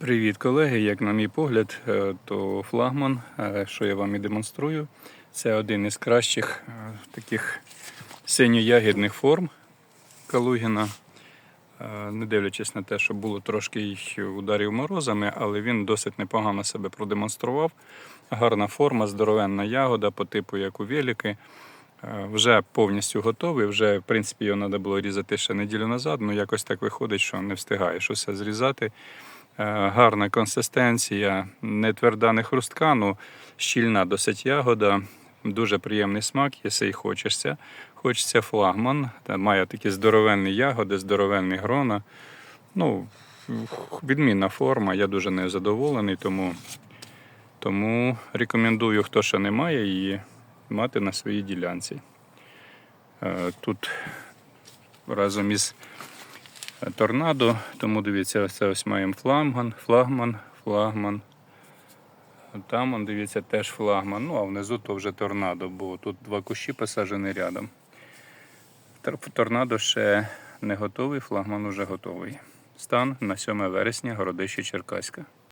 Привіт, колеги! Як на мій погляд, е, то флагман, е, що я вам і демонструю, це один із кращих е, таких синьо-ягідних форм Калугіна. Не дивлячись на те, що було трошки ударів морозами, але він досить непогано себе продемонстрував. Гарна форма, здоровенна ягода по типу як у веліки. Вже повністю готовий. Вже, в принципі, його треба було різати ще неділю назад, але якось так виходить, що не встигаєш усе зрізати. Е, Гарна консистенція, не тверда, не хрустка, ну щільна досить ягода, дуже приємний смак, якщо і хочеться. Хочеться флагман, та має такі здоровенні ягоди, здоровенні грона. Ну, відмінна форма, я дуже нею задоволений, тому, тому рекомендую, хто ще не має її, мати на своїй ділянці. Е, Тут разом із торнадо. Тому дивіться, це ось маємо флагман, флагман, флагман. Там, он, дивіться, теж флагман. Ну, а внизу то вже торнадо, бо тут два кущі посаджені рядом. Торнадо ще не готовий, флагман вже готовий. Стан на 7 вересня, городище Черкаська.